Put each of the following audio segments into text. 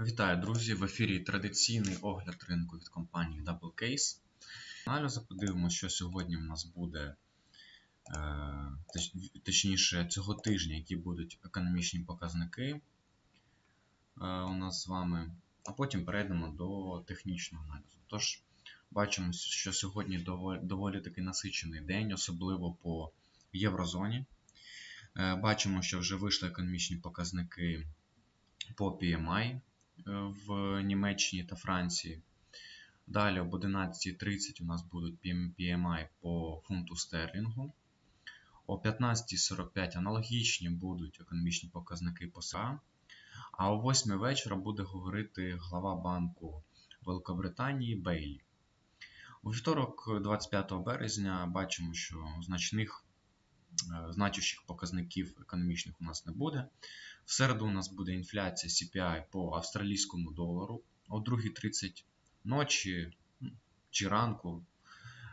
Вітаю, друзі! В ефірі традиційний огляд ринку від компанії Double Case. Аналізу подивимося, що сьогодні в нас буде, е, точніше, цього тижня, які будуть економічні показники е, у нас з вами, а потім перейдемо до технічного аналізу. Тож, бачимо, що сьогодні доволі, таки насичений день, особливо по єврозоні. Е, Бачимо, що вже вийшли економічні показники по PMI в Німеччині та Франції. Далі об 11.30 у нас будуть PMI по фунту стерлінгу. О 15.45 аналогічні будуть економічні показники по США. А о 8 вечора буде говорити глава банку Великобританії Бейлі. У вівторок, 25 березня, бачимо, що значних значущих показників економічних у нас не буде. В середу у нас буде інфляція CPI по австралійському долару о 2.30 ночі м, чи ранку,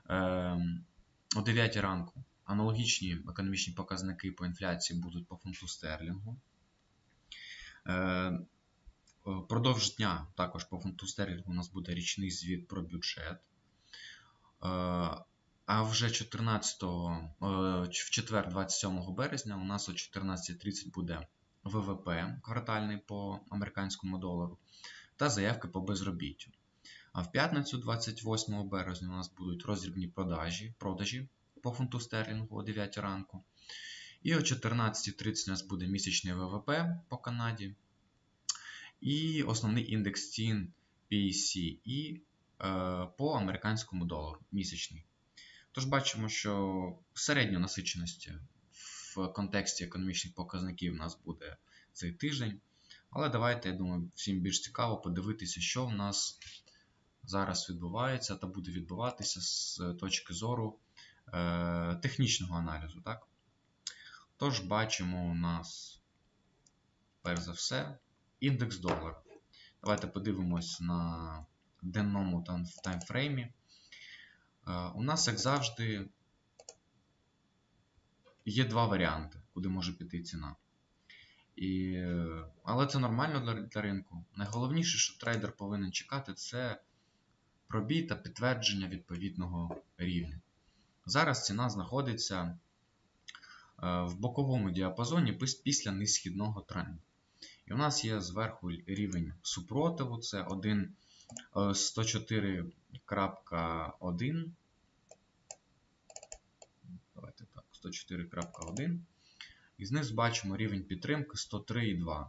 ем, о 9 ранку. Аналогічні економічні показники по інфляції будуть по фунту стерлінгу. Е, Продовж дня також по фунту стерлінгу у нас буде річний звіт про бюджет. А вже 14, е, в четвер, 27 березня, у нас о 14.30 буде ВВП квартальний по американському долару та заявки по безробіттю. А в п'ятницю, 28 березня, у нас будуть роздрібні продажі, продажі по фунту стерлінгу о 9 ранку. І о 14.30 у нас буде місячний ВВП по Канаді. І основний індекс цін PCE е, по американському долару місячний. Тож бачимо, що середньої насиченості в контексті економічних показників у нас буде цей тиждень. Але давайте, я думаю, всім більш цікаво подивитися, що в нас зараз відбувається та буде відбуватися з точки зору е, технічного аналізу. Так? Тож бачимо у нас, перш за все, індекс долара. Давайте подивимось на денному таймфреймі. Е, у нас, як завжди, є два варіанти, куди може піти ціна. І, але це нормально для, для ринку. Найголовніше, що трейдер повинен чекати, це пробій та підтвердження відповідного рівня. Зараз ціна знаходиться е, в боковому діапазоні після несхідного тренду. І у нас є зверху рівень супротиву, це 1, е, 104.1. Давайте так, 104.1. І знизу бачимо рівень підтримки 103,2.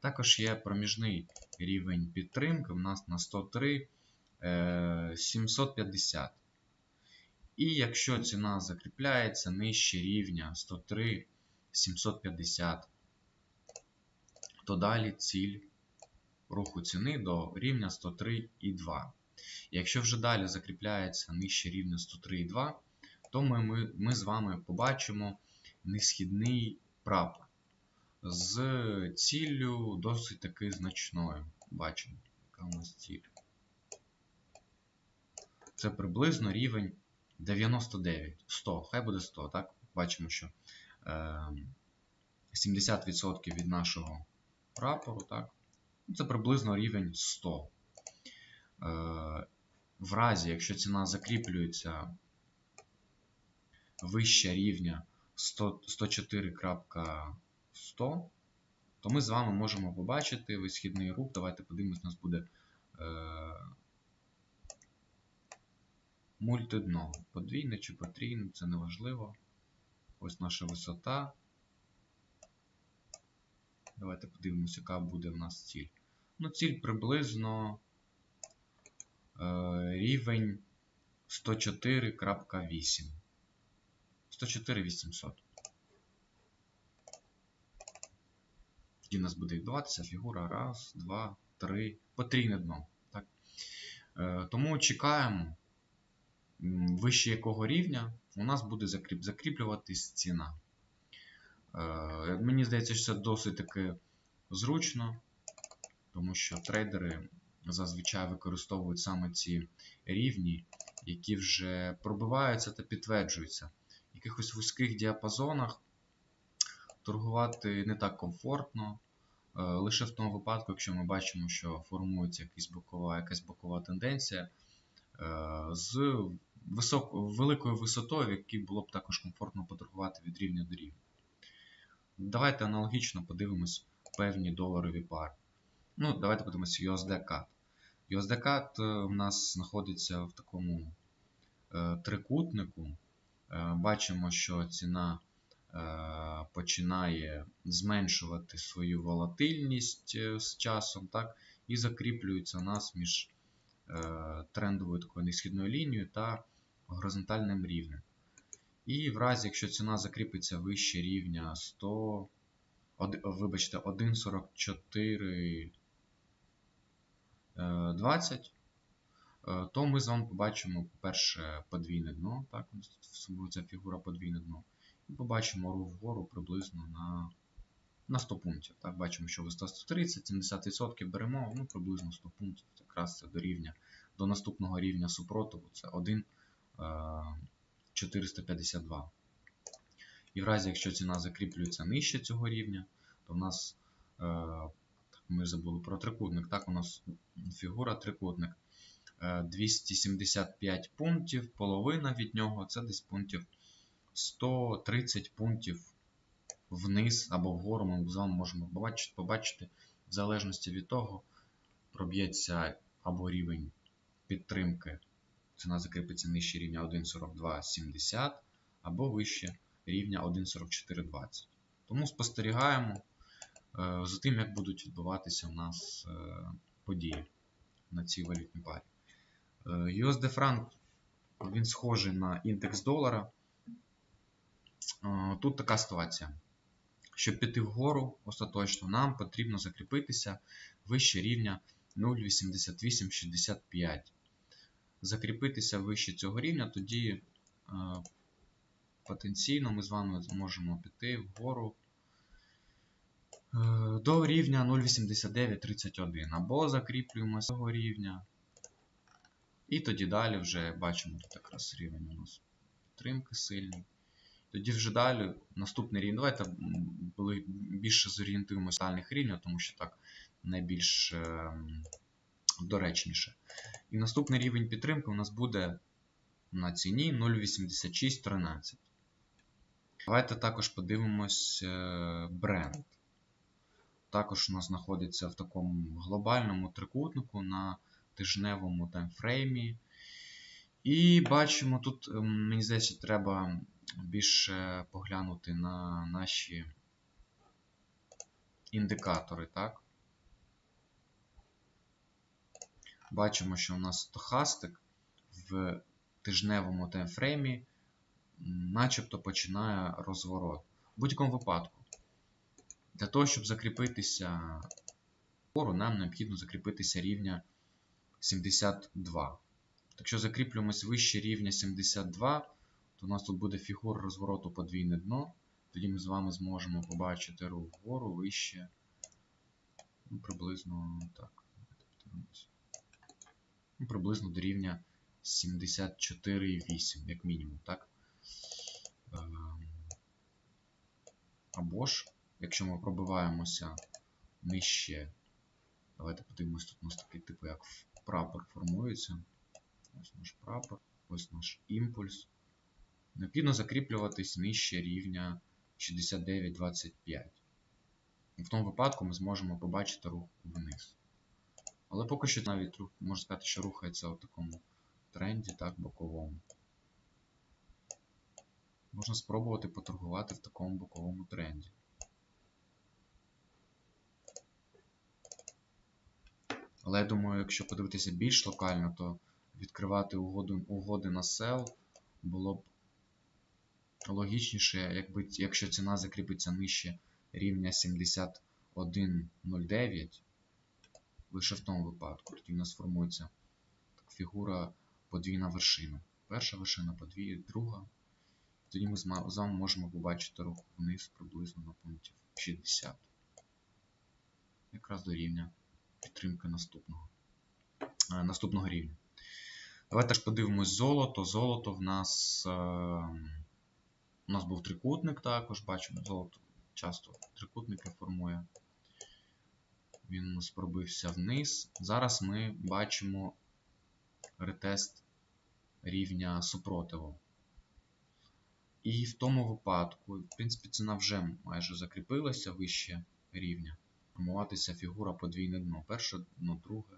Також є проміжний рівень підтримки у нас на 103 е, 750. І якщо ціна закріпляється нижче рівня 103 750, то далі ціль руху ціни до рівня 103,2. Якщо вже далі закріпляється нижче рівня 103,2, то ми, ми, ми з вами побачимо несхідний прапор з ціллю досить таки значною. Бачимо, яка у нас ціль. Це приблизно рівень 99, 100, хай буде 100, так? Бачимо, що е, 70% від нашого прапору, так? Це приблизно рівень 100. Е, в разі, якщо ціна закріплюється вище рівня 104.100, то ми з вами можемо побачити висхідний рух. Давайте подивимось, у нас буде е, мультидно. Подвійне чи потрійне, це не важливо. Ось наша висота. Давайте подивимося, яка буде в нас ціль. Ну, ціль приблизно е, рівень 104.8. 104,800. Тоді у нас буде відбуватися фігура. Раз, два, три. Потрійне дно. Так? Е, тому чекаємо, вище якого рівня у нас буде закріп, закріплюватись ціна. Е, мені здається, що це досить таки зручно, тому що трейдери зазвичай використовують саме ці рівні, які вже пробиваються та підтверджуються. В якихось вузьких діапазонах торгувати не так комфортно, е, лише в тому випадку, якщо ми бачимо, що формується якась бокова, якась бокова тенденція е, з висок, великою висотою, в якій було б також комфортно поторгувати від рівня до рівня. Давайте аналогічно подивимось певні доларові пари. Ну, давайте подивимось USD CAD. USD CAD у нас знаходиться в такому е, трикутнику. Е, бачимо, що ціна е, починає зменшувати свою волатильність е, з часом, так, і закріплюється у нас між е, трендовою такою несхідною лінією та горизонтальним рівнем. І в разі, якщо ціна закріпиться вище рівня 100, од, вибачте, 1,44. 20, е, то ми з вами побачимо, по-перше, подвійне дно. Так, ця фігура подвійне дно. І побачимо рух вгору приблизно на на 100 пунктів. Так, Бачимо, що висота 130, 70% беремо, ну, приблизно 100 пунктів. Якраз це до рівня, до наступного рівня супротиву. Це 1,452. Е, І в разі, якщо ціна закріплюється нижче цього рівня, то в нас е, ми забули про трикутник. Так, у нас фігура трикутник. 275 е, пунктів, половина від нього це десь пунктів 130 пунктів вниз або вгору. Ми з вами можемо побачити, побачити, в залежності від того, проб'ється або рівень підтримки. Ціна закріпиться нижче рівня 1.4270 або вище рівня 1.4420. Тому спостерігаємо. Е, за тим, як будуть відбуватися у нас е, події на цій валютній парі. Е, USD франк він схожий на індекс долара. Тут така ситуація. Щоб піти вгору остаточно, нам потрібно закріпитися вище рівня 0,8865. Закріпитися вище цього рівня, тоді потенційно ми з вами зможемо піти вгору Е, до рівня 0,8931. Або закріплюємо з цього рівня. І тоді далі вже бачимо тут якраз рівень у нас підтримки сильний. Тоді вже далі наступний рівень. Давайте більше зорієнтуємося дальних рівнів, тому що так найбільш е, доречніше. І наступний рівень підтримки у нас буде на ціні 0,8613. Давайте також подивимось е, бренд також у нас знаходиться в такому глобальному трикутнику на тижневому таймфреймі. І бачимо, тут, ем, мені здається, треба більше поглянути на наші індикатори. так? Бачимо, що у нас стохастик в тижневому таймфреймі начебто починає розворот. В будь-якому випадку. Для того, щоб закріпитися вгору, нам необхідно закріпитися рівня 72. Якщо закріплюємось вище рівня 72, то у нас тут буде фігура розвороту подвійне дно. Тоді ми з вами зможемо побачити рух вгору вище. Ну, Приблизно так. Ну, Приблизно до рівня 74,8, як мінімум, так? Ем, або ж Якщо ми пробиваємося нижче, давайте подивимось, тут у нас такий типу, як прапор формується. Ось наш прапор, ось наш імпульс. Необхідно закріплюватись нижче рівня 69,25. В тому випадку ми зможемо побачити рух вниз. Але поки що навіть можна сказати, що рухається у такому тренді, так, боковому. Можна спробувати поторгувати в такому боковому тренді. Але я думаю, якщо подивитися більш локально, то відкривати угоди, угоди на сел було б логічніше, якби, якщо ціна закріпиться нижче рівня 71.09, лише в тому випадку. Тоді в нас формується фігура подвійна вершина. Перша вершина, подвійна, друга. Тоді ми з вами можемо побачити рух вниз приблизно на пункті 60. Якраз до рівня підтримки наступного е, наступного рівня. Давайте ж подивимось золото. Золото в нас е, у нас був трикутник також, бачимо, золото часто трикутники формує. Він у нас пробився вниз. Зараз ми бачимо ретест рівня супротиву. І в тому випадку, в принципі, ціна вже майже закріпилася вище рівня. Формуватися фігура подвійне дно. Перше дно, друге.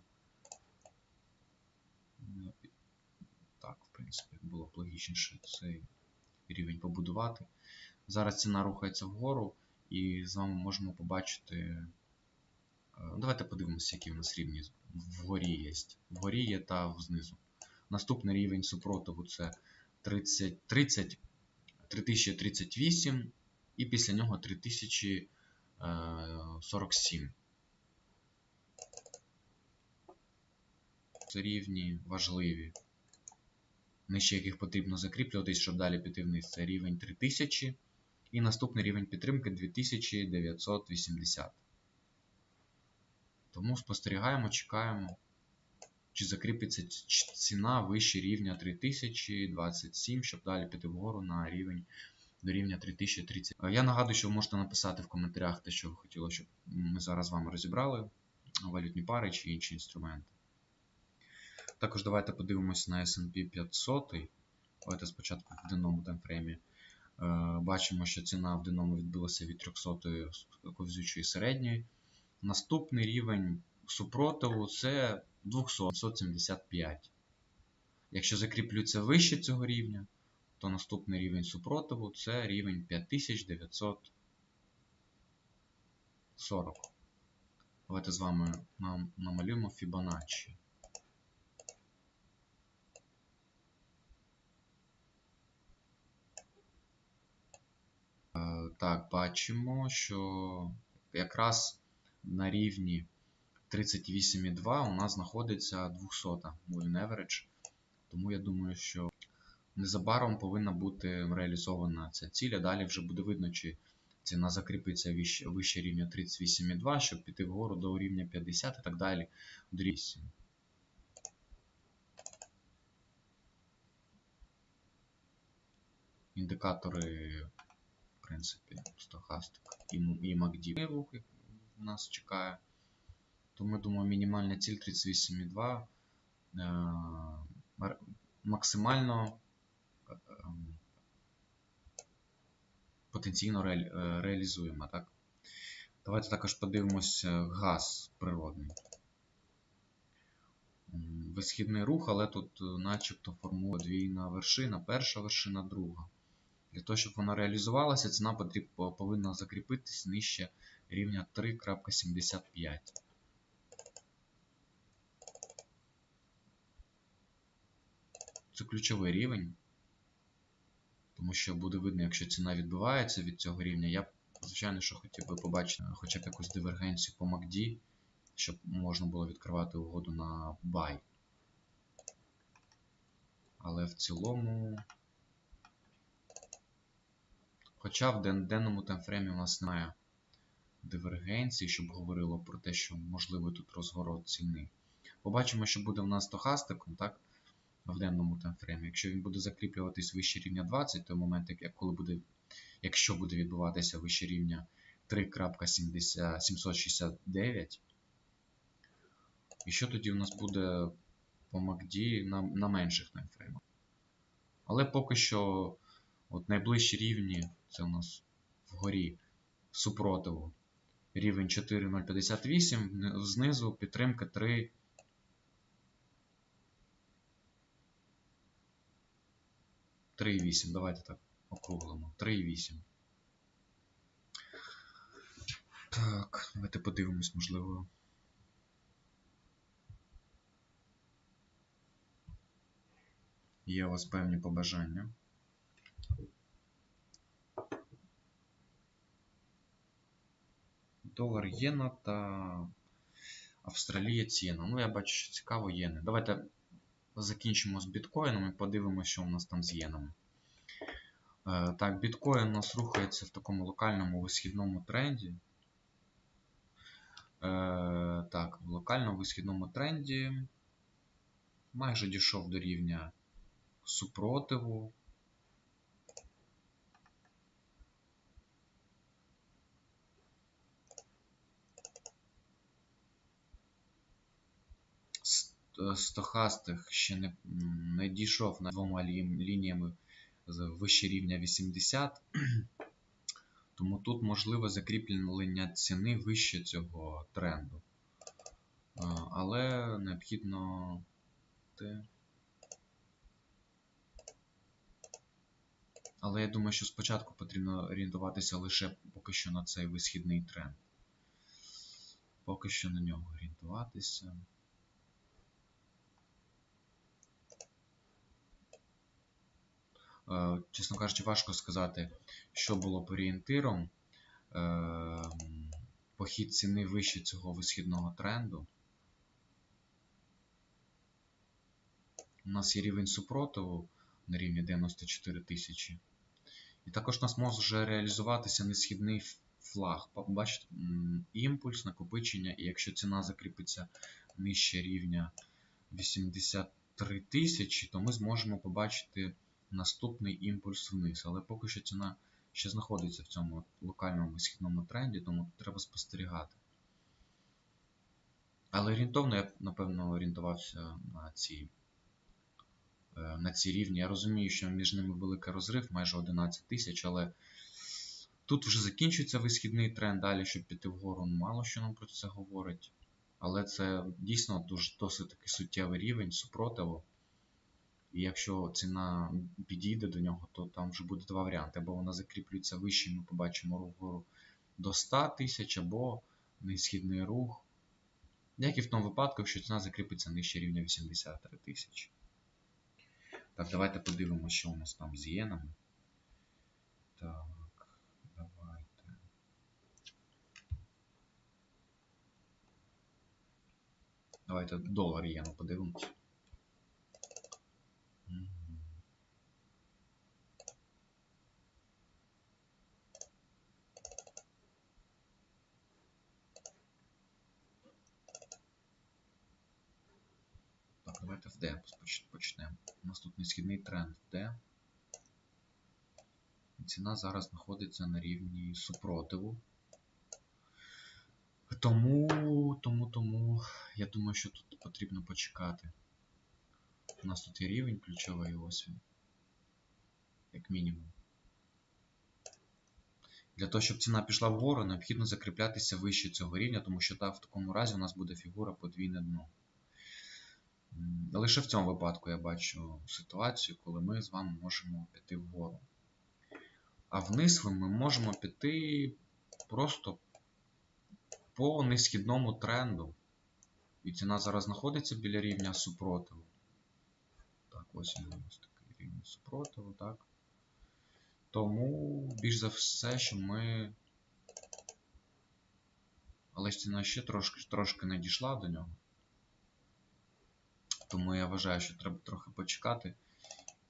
Так, в принципі, було б логічніше цей рівень побудувати. Зараз ціна рухається вгору, і з вами можемо побачити. е, Давайте подивимося, які у нас рівні вгорі є. Вгорі є та знизу. Наступний рівень супротиву це 30, 30 3038 і після нього 3047. Це рівні важливі. Нижче яких потрібно закріплюватись, щоб далі піти вниз. Це рівень 3000. І наступний рівень підтримки 2980. Тому спостерігаємо, чекаємо, чи закріпиться ціна вище рівня 3027, щоб далі піти вгору на рівень до рівня 3030. Я нагадую, що ви можете написати в коментарях те, що ви хотіли, щоб ми зараз з вами розібрали валютні пари чи інші інструменти. Також давайте подивимося на SP 500. Давайте спочатку в денному таймфреймі. Бачимо, що ціна в денному відбилася від 300 ковзючої середньої. Наступний рівень супротиву це 275. Якщо закріплюється вище цього рівня, то наступний рівень супротиву це рівень 5940. Давайте з вами нам намалюємо Fibonacci. Так, бачимо, що якраз на рівні 38,2 у нас знаходиться 200 Moving Average. Тому я думаю, що незабаром повинна бути реалізована ця ціль, а далі вже буде видно, чи ціна закріпиться вище, рівня 38,2, щоб піти вгору до рівня 50 і так далі. До 8. Індикатори, в принципі, стохастик і, MACD рухи нас чекає. Тому, думаю, мінімальна ціль 38,2 е, максимально потенційно ре, е, реалізуємо. Так? Давайте також подивимося газ природний. Висхідний рух, але тут начебто формує двійна вершина, перша вершина, друга. Для того, щоб вона реалізувалася, ціна повинна закріпитись нижче рівня 3.75. Це ключовий рівень, тому що буде видно, якщо ціна відбивається від цього рівня. Я, звичайно, що хотів би побачити хоча б якусь дивергенцію по MACD, щоб можна було відкривати угоду на buy. Але в цілому. Хоча в денному таймфреймі у нас немає дивергенції, щоб говорило про те, що можливий тут розворот ціни. Побачимо, що буде в нас стохастиком, так? В денному таймфреймі. Якщо він буде закріплюватись вище рівня 20, той момент, як коли буде, якщо буде відбуватися вище рівня 3.769. І що тоді у нас буде по MACD на, на менших таймфреймах? Але поки що от найближчі рівні, це у нас вгорі супротиву. Рівень 4.058, знизу підтримка 3. 3,8. Давайте так округлимо. 3,8. Так, давайте подивимось, можливо. Є у вас певні побажання. Долар єна та австралієць єна. Ну, я бачу, що цікаво єни. Давайте закінчимо з біткоїном і подивимося, що у нас там з єнами. Так, біткоін у нас рухається в такому локальному висхідному тренді. Так, в локальному висхідному тренді майже дійшов до рівня супротиву. Стохастик ще не, не дійшов над двома лі- лініями з вище рівня 80. Тому тут можливе закріплення ціни вище цього тренду. Але необхідно те. Але я думаю, що спочатку потрібно орієнтуватися лише поки що на цей висхідний тренд. Поки що на нього орієнтуватися. Чесно кажучи, важко сказати, що було орієнтиром. Е, Похід ціни вище цього висхідного тренду. У нас є рівень супротиву на рівні 94 тисячі. І також у нас може реалізуватися несхідний флаг. Бачите, імпульс, накопичення, і якщо ціна закріпиться нижче рівня 83 тисячі, то ми зможемо побачити наступний імпульс вниз. Але поки що ціна ще знаходиться в цьому локальному східному тренді, тому треба спостерігати. Але орієнтовно я напевно, орієнтувався на ці, е, на ці рівні. Я розумію, що між ними великий розрив, майже 11 тисяч, але тут вже закінчується висхідний тренд. Далі, щоб піти вгору, мало що нам про це говорить. Але це дійсно дуже досить такий суттєвий рівень супротиву. І якщо ціна підійде до нього, то там вже буде два варіанти. Або вона закріплюється вище, ми побачимо рух вгору до 100 тисяч, або несхідний рух. Як і в тому випадку, якщо ціна закріпиться нижче рівня 83 тисячі. Так, давайте подивимося, що у нас там з єнами. Так, давайте. Давайте долар єну подивимося. Давайте в D почнемо. У нас тут несхідний тренд в D. Ціна зараз знаходиться на рівні супротиву. Тому, тому, тому, я думаю, що тут потрібно почекати. У нас тут є рівень ключовий ось він. Як мінімум. Для того, щоб ціна пішла вгору, необхідно закріплятися вище цього рівня, тому що так, в такому разі у нас буде фігура подвійне дно. Лише в цьому випадку я бачу ситуацію, коли ми з вами можемо піти вгору. А вниз ми можемо піти просто по несхідному тренду. І ціна зараз знаходиться біля рівня супротиву. Так, ось він ось такий рівень супротиву, так. Тому більш за все, що ми. Але ж ціна ще трошки, трошки не дійшла до нього. Тому я вважаю, що треба трохи почекати.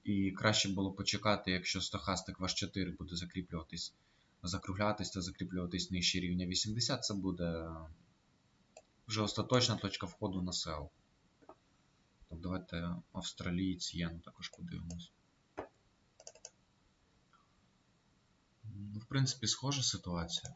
І краще було почекати, якщо стохастик ваш 4 буде закріплюватись, закруглятись та закріплюватись нижче рівня 80, це буде вже остаточна точка входу на сел. Так, давайте австралієць єну також подивимось. Ну, в принципі, схожа ситуація.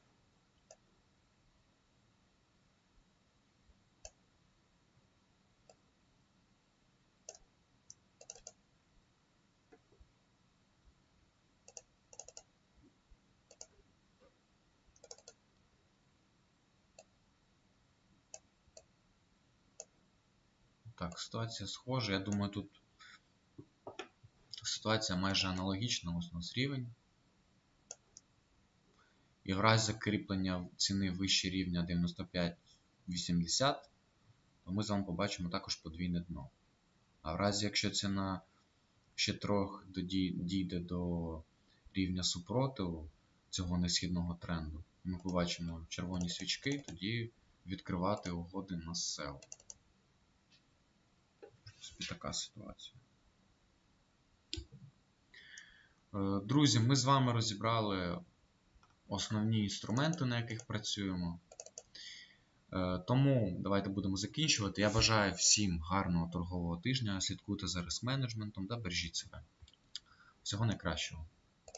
Ситуація схожа. Я думаю, тут ситуація майже аналогічна. Ось у нас рівень. І в разі закріплення ціни вище рівня 95-80, то ми з вами побачимо також подвійне дно. А в разі, якщо ціна ще трохи дійде до рівня супротиву цього несхідного тренду, ми побачимо червоні свічки, тоді відкривати угоди на сел. Ось така ситуація. Е, Друзі, ми з вами розібрали основні інструменти, на яких працюємо. Е, Тому давайте будемо закінчувати. Я бажаю всім гарного торгового тижня. Слідкуйте за риск менеджментом та бережіть себе. Всього найкращого.